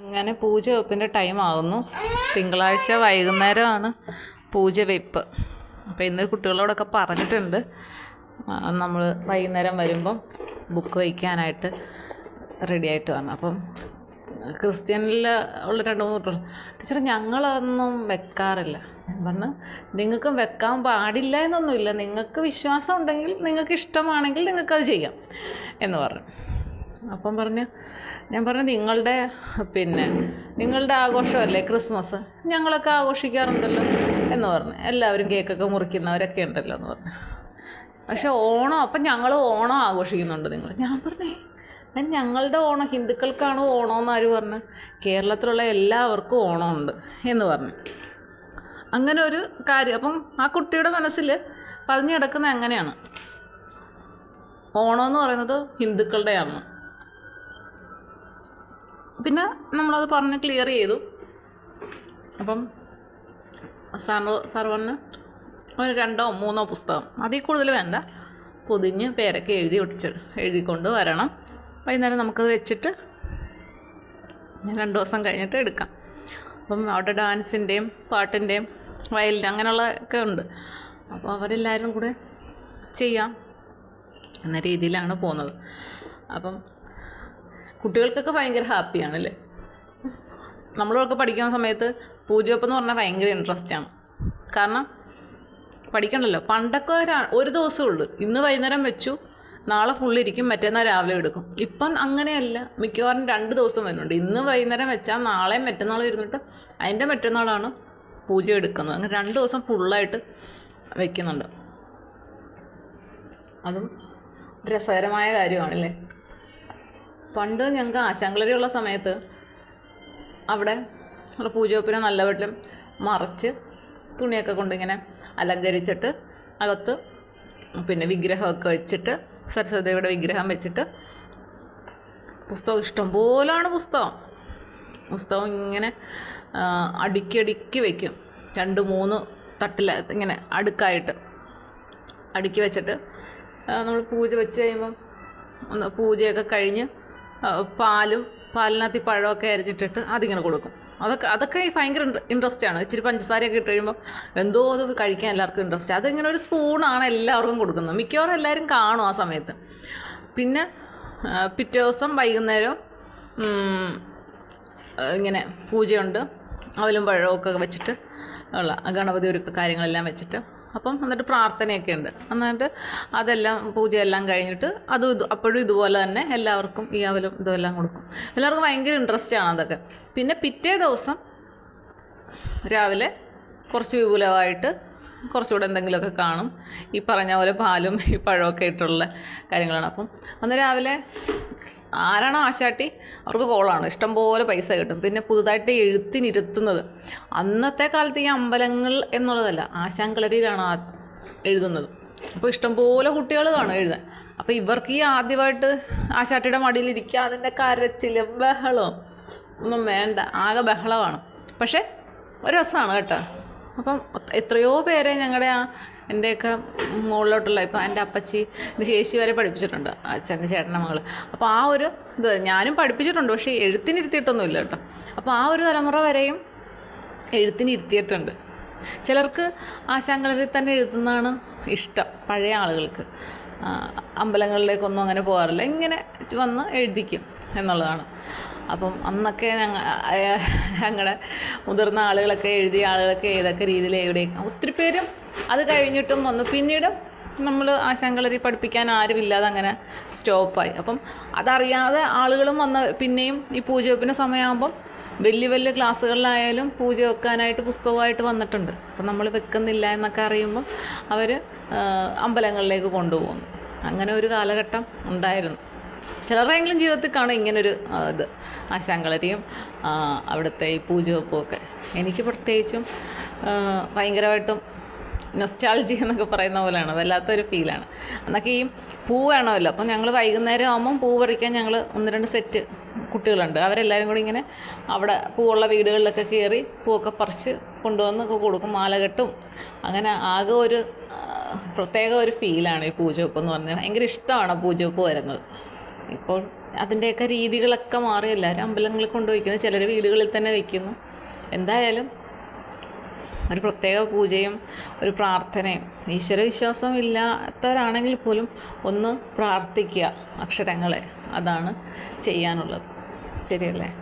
അങ്ങനെ പൂജ വെപ്പിന്റെ ടൈം ആകുന്നു തിങ്കളാഴ്ച വൈകുന്നേരമാണ് പൂജ വെപ്പ്. അപ്പോൾ ഇന്ന് കുട്ടികളോടൊക്കെ പറഞ്ഞിട്ടുണ്ട്. നമ്മൾ വൈകുന്നേരം വരുമ്പം ബുക്ക് വയ്ക്കാനായിട്ട് റെഡി ആയിട്ട് വരണം. അപ്പം ക്രിസ്ത്യനിൽ ഉള്ള രണ്ട് മൂന്ന് കുട്ടികൾ ടീച്ചർ ഞങ്ങളൊന്നും വെക്കാറില്ല. ഞാൻ പറഞ്ഞു നിങ്ങൾക്കും വെക്കാൻ പാടില്ല എന്നൊന്നുമില്ല. നിങ്ങൾക്ക് വിശ്വാസം ഉണ്ടെങ്കിൽ നിങ്ങൾക്ക് ഇഷ്ടമാണെങ്കിൽ നിങ്ങൾക്കത് ചെയ്യാം എന്ന് പറഞ്ഞു. അപ്പം പറഞ്ഞു ഞാൻ പറഞ്ഞു നിങ്ങളുടെ പിന്നെ നിങ്ങളുടെ ആഘോഷമല്ലേ ക്രിസ്മസ്? ഞങ്ങളൊക്കെ ആഘോഷിക്കാറുണ്ടല്ലോ എന്ന് പറഞ്ഞു. എല്ലാവരും കേക്കൊക്കെ മുറിക്കുന്നവരൊക്കെ ഉണ്ടല്ലോ എന്ന് പറഞ്ഞു. പക്ഷെ ഓണം അപ്പം ഞങ്ങൾ ഓണം ആഘോഷിക്കുന്നുണ്ട് നിങ്ങൾ ഞാൻ പറഞ്ഞേ ഞങ്ങളുടെ ഓണം ഹിന്ദുക്കൾക്കാണ് ഓണം എന്ന് ആര് പറഞ്ഞു? കേരളത്തിലുള്ള എല്ലാവർക്കും ഓണമുണ്ട് എന്ന് പറഞ്ഞു. അങ്ങനെ ഒരു കാര്യം അപ്പം ആ കുട്ടിയുടെ മനസ്സിൽ പതിഞ്ഞു കിടക്കുന്നത് അങ്ങനെയാണ് ഓണം എന്ന് പറയുന്നത് ഹിന്ദുക്കളുടെയാണ് പിന്നെ നമ്മളത് പറഞ്ഞ് ക്ലിയർ ചെയ്തു. അപ്പം സാറ് സാർ പറഞ്ഞ് ഒരു രണ്ടോ മൂന്നോ പുസ്തകം. അതിൽ കൂടുതൽ വേണ്ട. പൊതിഞ്ഞ് പേരൊക്കെ എഴുതി ഒട്ടിച്ച് എഴുതിക്കൊണ്ട് വരണം. വൈകുന്നേരം നമുക്കത് വെച്ചിട്ട് രണ്ട് ദിവസം കഴിഞ്ഞിട്ട് എടുക്കാം. അപ്പം അവിടെ ഡാൻസിന്റെയും പാട്ടിന്റെയും വയലിൻ അങ്ങനെയുള്ള ഒക്കെ ഉണ്ട്. അപ്പോൾ അവരെല്ലാവരും കൂടെ ചെയ്യാം എന്ന രീതിയിലാണ് പോകുന്നത്. അപ്പം കുട്ടികൾക്കൊക്കെ ഭയങ്കര ഹാപ്പിയാണ് അല്ലേ നമ്മളൊക്കെ പഠിക്കുന്ന സമയത്ത് പൂജവെപ്പ് എന്ന് പറഞ്ഞാൽ ഭയങ്കര ആണ്. കാരണം പഠിക്കണമല്ലോ പണ്ടൊക്കെ ഒരു- ഒരു ദിവസമേ ഉള്ളൂ. ഇന്ന് വൈകുന്നേരം വെച്ചു നാളെ ഫുള്ളിരിക്കും മറ്റന്നാൾ രാവിലെ എടുക്കും. ഇപ്പം അങ്ങനെയല്ല. മിക്കവാറും രണ്ട് ദിവസം വരുന്നുണ്ട്. ഇന്ന് വൈകുന്നേരം വെച്ചാൽ നാളെ മറ്റന്നാൾ ഇരുന്നിട്ട് അതിന്റെ മറ്റന്നാളാണ് പൂജ എടുക്കുന്നത്. അങ്ങനെ രണ്ട് ദിവസം ഫുള്ളായിട്ട് വെക്കുന്നുണ്ട്. അതും രസകരമായ കാര്യമാണല്ലേ? പണ്ട് ഞങ്ങൾക്ക് ആശാങ്കളരി ഉള്ള സമയത്ത് അവിടെ ഉള്ള പൂജവെപ്പിനെ നല്ല വീട്ടിലും മറച്ച് തുണിയൊക്കെ കൊണ്ടിങ്ങനെ അലങ്കരിച്ചിട്ട് അകത്ത് പിന്നെ വിഗ്രഹമൊക്കെ വെച്ചിട്ട് സരസ്വതിയുടെ വിഗ്രഹം വെച്ചിട്ട് പുസ്തകം ഇഷ്ടംപോലാണ് പുസ്തകം. പുസ്തകം ഇങ്ങനെ അടുക്കിയടുക്കി അടുക്കി അടുക്കി വയ്ക്കും രണ്ട് മൂന്ന് തട്ടിൽ ഇങ്ങനെ അടുക്കായിട്ട്. അടുക്കി വെച്ചിട്ട് നമ്മൾ പൂജ വെച്ച് കഴിയുമ്പം ഒന്ന് പൂജയൊക്കെ കഴിഞ്ഞ് പാലും പാലിനകത്ത് പഴമൊക്കെ അരിഞ്ഞിട്ടിട്ട് അതിങ്ങനെ കൊടുക്കും. അതൊക്കെ അതൊക്കെ ഭയങ്കര ഇൻട്രസ്റ്റ് ആണ്. ഇച്ചിരി പഞ്ചസാരയൊക്കെ ഇട്ട് കഴിയുമ്പോൾ എന്തോ അത് കഴിക്കാൻ എല്ലാവർക്കും ഇൻട്രസ്റ്റ് അതിങ്ങനെ ഒരു സ്പൂണാണ് എല്ലാവർക്കും കൊടുക്കുന്നത്. മിക്കവാറും എല്ലാവരും കാണും ആ സമയത്ത്. പിന്നെ പിറ്റേ ദിവസം വൈകുന്നേരം ഇങ്ങനെ പൂജയുണ്ട്. അവലും പഴമൊക്കെ വെച്ചിട്ട് ഉള്ള ഗണപതി ഒരു കാര്യങ്ങളെല്ലാം വെച്ചിട്ട് അപ്പം എന്നിട്ട് പ്രാർത്ഥനയൊക്കെ ഉണ്ട് എന്നിട്ട് അതെല്ലാം പൂജയെല്ലാം കഴിഞ്ഞിട്ട് അതും ഇത് അപ്പോഴും ഇതുപോലെ തന്നെ എല്ലാവർക്കും ഈ അവലും ഇതുമെല്ലാം കൊടുക്കും. എല്ലാവർക്കും ഭയങ്കര ഇൻട്രസ്റ്റ് ആണ് അതൊക്കെ. പിന്നെ പിറ്റേ ദിവസം രാവിലെ കുറച്ച് വിപുലമായിട്ട് കുറച്ചുകൂടെ എന്തെങ്കിലുമൊക്കെ കാണും. ഈ പറഞ്ഞ പോലെ പാലും ഈ പഴമൊക്കെ ഇട്ടുള്ള കാര്യങ്ങളാണ്. അപ്പം അന്ന് രാവിലെ ആരാണോ ആശാട്ടി? അവർക്ക് കോളാണ്. ഇഷ്ടംപോലെ പൈസ കിട്ടും. പിന്നെ പുതുതായിട്ട് എഴുത്തിനിരുത്തുന്നത് അന്നത്തെ കാലത്ത് ഈ അമ്പലങ്ങൾ എന്നുള്ളതല്ല ആശാങ്കളരിയിലാണ് ആ എഴുതുന്നത്. അപ്പോൾ ഇഷ്ടംപോലെ കുട്ടികൾ കാണും എഴുതാൻ. അപ്പോൾ ഇവർക്ക് ഈ ആദ്യമായിട്ട് ആശാട്ടിയുടെ മടിയിലിരിക്കുക അതിന്റെ കരച്ചിലും ബഹളവും ഒന്നും വേണ്ട. ആകെ ബഹളമാണ്. പക്ഷേ ഒരു രസമാണ് കേട്ടോ. അപ്പം എത്രയോ പേരെ ഞങ്ങളുടെ ആ എന്റെയൊക്കെ മുകളിലോട്ടുള്ള ഇപ്പം എന്റെ അപ്പച്ചി എന്റെ ചേച്ചി വരെ പഠിപ്പിച്ചിട്ടുണ്ട് അച്ഛന്റെ ചേട്ടന്റെ മകൾ അപ്പോൾ ആ ഒരു ഇത് ഞാനും പഠിപ്പിച്ചിട്ടുണ്ട് പക്ഷേ എഴുത്തിനിരുത്തിയിട്ടൊന്നുമില്ല കേട്ടോ. അപ്പോൾ ആ ഒരു തലമുറ വരെയും എഴുത്തിനിരുത്തിയിട്ടുണ്ട്. ചിലർക്ക് ആശാങ്കളിൽ തന്നെ എഴുതുന്നതാണ് ഇഷ്ടം പഴയ ആളുകൾക്ക്. അമ്പലങ്ങളിലേക്കൊന്നും അങ്ങനെ പോകാറില്ല ഇങ്ങനെ വന്ന് എഴുതിക്കും എന്നുള്ളതാണ്. അപ്പം അന്നൊക്കെ ഞങ്ങൾ ഞങ്ങളുടെ മുതിർന്ന ആളുകളൊക്കെ എഴുതിയ ആളുകളൊക്കെ ഏതൊക്കെ രീതിയിൽ എവിടെ ഒത്തിരി പേരും അത് കഴിഞ്ഞിട്ടും വന്നു. പിന്നീട് നമ്മൾ ആശാങ്കളരി പഠിപ്പിക്കാൻ ആരുമില്ലാതെ അങ്ങനെ സ്റ്റോപ്പായി. അപ്പം അതറിയാതെ ആളുകളും വന്ന പിന്നെയും ഈ പൂജ വെപ്പിന്റെ സമയമാകുമ്പം വലിയ വലിയ ക്ലാസ്സുകളിലായാലും പൂജ വെക്കാനായിട്ട് പുസ്തകമായിട്ട് വന്നിട്ടുണ്ട്. അപ്പം നമ്മൾ വെക്കുന്നില്ല എന്നൊക്കെ അറിയുമ്പം അവർ അമ്പലങ്ങളിലേക്ക് കൊണ്ടുപോകുന്നു. അങ്ങനെ ഒരു കാലഘട്ടം ഉണ്ടായിരുന്നു. ചിലരെങ്കിലും ജീവിതത്തിൽ കാണും ഇങ്ങനൊരു ഇത്. ആശാങ്കളരിയും അവിടുത്തെ ഈ പൂജവെപ്പും ഒക്കെ. എനിക്ക് പ്രത്യേകിച്ചും ഭയങ്കരമായിട്ടും നൊസ്റ്റാൾജി എന്നൊക്കെ പറയുന്ന പോലെയാണ് വല്ലാത്തൊരു ഫീലാണ് എന്നൊക്കെ ഈ പൂ വേണമല്ലോ അപ്പം ഞങ്ങൾ വൈകുന്നേരം ആകുമ്പം പൂ പറിക്കാൻ ഞങ്ങൾ ഒന്ന് രണ്ട് സെറ്റ് കുട്ടികളുണ്ട്. അവരെല്ലാവരും കൂടി ഇങ്ങനെ അവിടെ പൂവുള്ള വീടുകളിലൊക്കെ കയറി പൂവൊക്കെ പറിച്ച് കൊണ്ടുവന്ന് കൊടുക്കും മാല കെട്ടും. അങ്ങനെ ആകെ ഒരു പ്രത്യേക ഒരു ഫീലാണ് ഈ പൂജവെപ്പ് എന്ന് പറഞ്ഞാൽ. ഭയങ്കര ഇഷ്ടമാണ് പൂജവെപ്പ് വരുന്നത്. ഇപ്പോൾ അതിന്റെയൊക്കെ രീതികളൊക്കെ മാറി എല്ലാവരും അമ്പലങ്ങളിൽ കൊണ്ട് വയ്ക്കുന്നു ചിലർ വീടുകളിൽ തന്നെ വയ്ക്കുന്നു എന്തായാലും ഒരു പ്രത്യേക പൂജയും ഒരു പ്രാർത്ഥനയും. ഈശ്വരവിശ്വാസം ഇല്ലാത്തവരാണെങ്കിൽ പോലും ഒന്ന് പ്രാർത്ഥിക്കുക അക്ഷരങ്ങളെ. അതാണ് ചെയ്യാനുള്ളത്. ശരിയല്ലേ?